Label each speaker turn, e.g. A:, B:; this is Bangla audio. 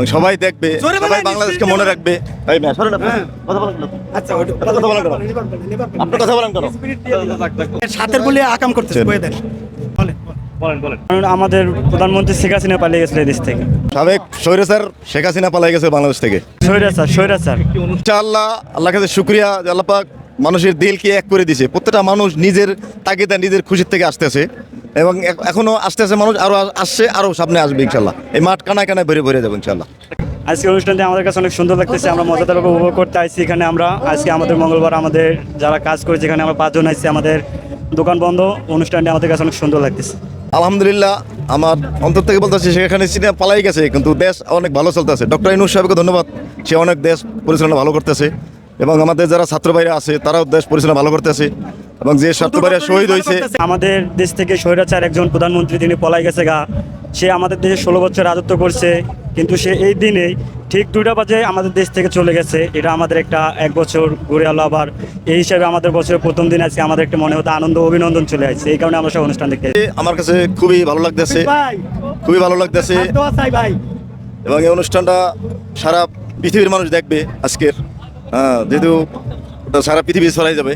A: এবং সবাই দেখবে সবাই বাংলাদেশকে মনে রাখবে। এই মেয়ে, সরেন আপনি। কথা বলেন কেন? কথা বলেন আপনি কথা বলেন কেন?
B: সাতের বলে আকাম করতেছে বয়ে দেন।
C: আমাদের প্রধানমন্ত্রী শেখ হাসিনা পালিয়ে গেছিল এই দেশ থেকে।
A: সাবেক স্বৈরাচার শেখ হাসিনা পালাই গেছে বাংলাদেশ থেকে।
C: স্বৈরাচার স্বৈরাচার
A: ইনশাআল্লাহ আল্লাহ কাছে শুক্রিয়া আল্লাহ পাক মানুষের দিলকে এক করে দিছে। প্রত্যেকটা মানুষ নিজের তাগিদা নিজের খুশির থেকে আসতেছে। এবং এখ- আস্তে আস্তে মানুষ আরও আসছে আরও সামনে আসবে ইনশাল্লাহ। এই মাঠ কানায় কানায় ভরে ভরে যাবে ইনশাল্লাহ।
C: আজকে অনুষ্ঠানটি আমাদের কাছে অনেক সুন্দর লাগতেছে আমরা মজাদার উপভোগ করতে আসছি এখানে আমরা। আজকে আমাদের মঙ্গলবার আমাদের যারা কাজ করেছে এখানে আমরা পাঁচজন আসছি আমাদের দোকান বন্ধ অনুষ্ঠানটি আমাদের কাছে অনেক সুন্দর লাগতেছে।
A: আলহামদুলিল্লাহ আমার অন্তর থেকে বলতেছি সেখানে সিনেমা পালাই গেছে কিন্তু দেশ অনেক ভালো চলতেছে। ডক্টর ইনুস সাহেবকে ধন্যবাদ সে অনেক দেশ পরিচালনা ভালো করতেছে। এবং আমাদের যারা ছাত্র ভাইরা আছে তারাও দেশ পরিচালনা ভালো করতেছে এবং যে ছাত্র ভাইরা শহীদ হয়েছে
C: আমাদের দেশ থেকে স্বৈরাচার একজন প্রধানমন্ত্রী তিনি পলাই গেছে গা। সে আমাদের দেশে ষোলো বছর রাজত্ব করছে কিন্তু সে এই দিনেই ঠিক দুটা বাজে আমাদের দেশ থেকে চলে গেছে। এটা আমাদের একটা এক বছর ঘুরে আলো আবার। এই হিসাবে আমাদের বছরের প্রথম দিন আজকে আমাদের একটা মনে হতো আনন্দ অভিনন্দন চলে আসছে। এই কারণে আমরা সব অনুষ্ঠান দেখতে
A: আমার কাছে খুবই ভালো লাগতেছে। খুবই ভালো লাগতেছে। এবং এই অনুষ্ঠানটা সারা পৃথিবীর মানুষ দেখবে আজকের। হ্যাঁ যেহেতু সারা পৃথিবী ছড়াই যাবে।